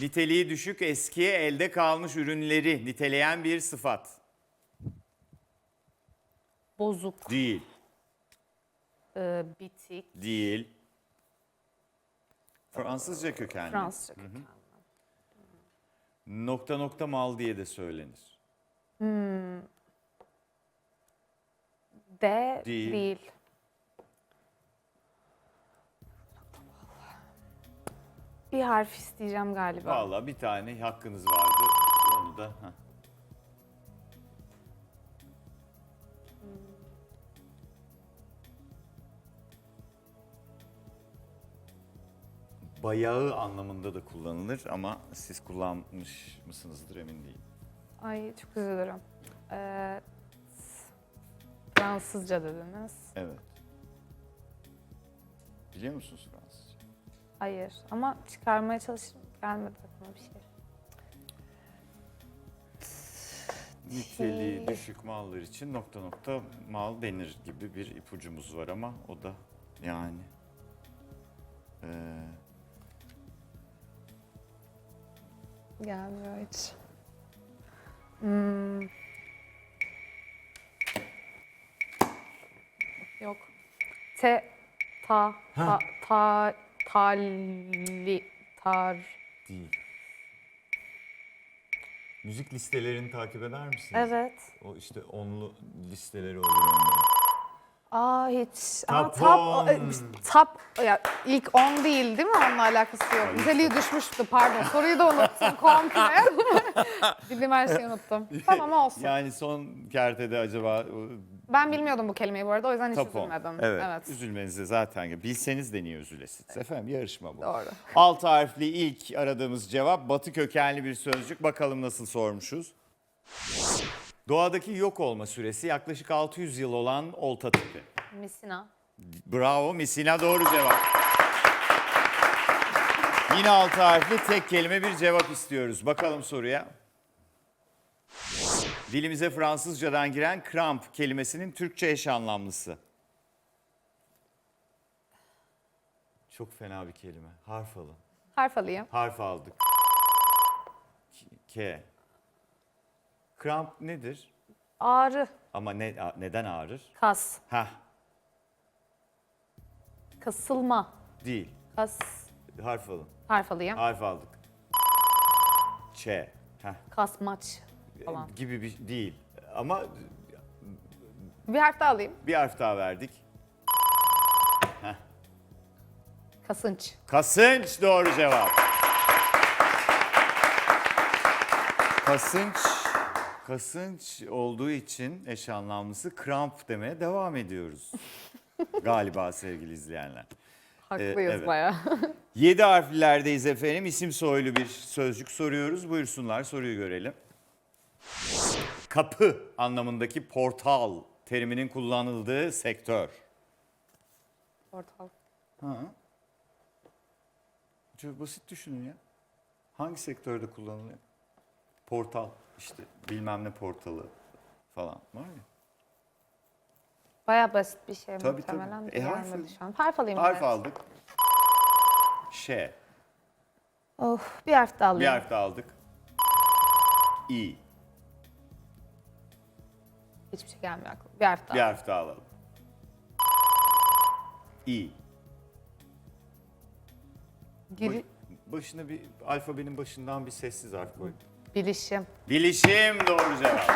Niteliği düşük eski elde kalmış ürünleri niteleyen bir sıfat. Bozuk, Değil, e, bitik, değil. Fransızca kökenli. Fransızca kökenli. Nokta nokta mal diye de söylenir. De Değil. değil. Bir harf isteyeceğim galiba. Vallahi bir tane hakkınız vardı. Onu da heh. Bayağı anlamında da kullanılır ama siz kullanmış mısınızdır emin değilim. Ay çok üzülürüm. Ee, Fransızca dediniz. Evet. Biliyor musunuz Fransızca? Hayır ama çıkarmaya çalışırım. Gelmedi aklıma bir şey. Niteliği Şey- düşük mallar için nokta nokta mal denir gibi bir ipucumuz var ama o da yani eee, Gelmiyor hiç. Hmm. Yok. Te, ta, ta, ta, tali, tar. değil. Müzik listelerini takip eder misiniz? Evet. O işte onlu listeleri olur onların. Aa hiç. Aa, Top top, on. e, top, ya ilk 10 değil değil mi? Onunla alakası yok. Niteliği düşmüştü pardon. Soruyu da unuttum komple. Bildiğim her şeyi unuttum. Tamam olsun. Yani son kertede acaba o, Ben bilmiyordum bu kelimeyi bu arada o yüzden hiç top on. üzülmedim. Evet. evet. Üzülmenize zaten bilseniz de niye üzülesiniz? Efendim yarışma bu. Doğru. Altı harfli ilk aradığımız cevap batı kökenli bir sözcük. Bakalım nasıl sormuşuz. Doğadaki yok olma süresi yaklaşık 600 yıl olan olta tipi. Misina. Bravo Misina doğru cevap. Yine altı harfli tek kelime bir cevap istiyoruz. Bakalım soruya. Dilimize Fransızcadan giren kramp kelimesinin Türkçe eş anlamlısı. Çok fena bir kelime. Harf alın. Harf alayım. Harf aldık. K. Kramp nedir? Ağrı. Ama ne, neden ağrır? Kas. Heh, Kasılma. değil. Kas. Harf alın. Harf alayım. Harf aldık. Ç. Heh. Kasmaç falan. Gibi bir değil. Ama Bir harf daha alayım. bir harf daha verdik. Kasınç. Kasınç doğru cevap. Kasınç kasınç olduğu için eş anlamlısı kramp demeye devam ediyoruz. Galiba sevgili izleyenler. Haklıyız evet. bayağı. Yedi harflilerdeyiz efendim. İsim soylu bir sözcük soruyoruz. Buyursunlar soruyu görelim. Kapı anlamındaki portal teriminin kullanıldığı sektör. Portal. Ha. Çok basit düşünün ya. Hangi sektörde kullanılıyor? Portal işte bilmem ne portalı falan var ya. Bayağı basit bir şey Tabii, muhtemelen. tabii. E, harf gelmedi şu an. Harf alayım. Harf evet. aldık. Ş. Of bir harf daha Bir alayım. harf daha aldık. İ. Hiçbir şey gelmiyor aklıma. Bir harf daha. Bir harf daha alalım. İ. Giri- Başına bir alfabenin başından bir sessiz harf koy. Bilişim. Bilişim doğru cevap.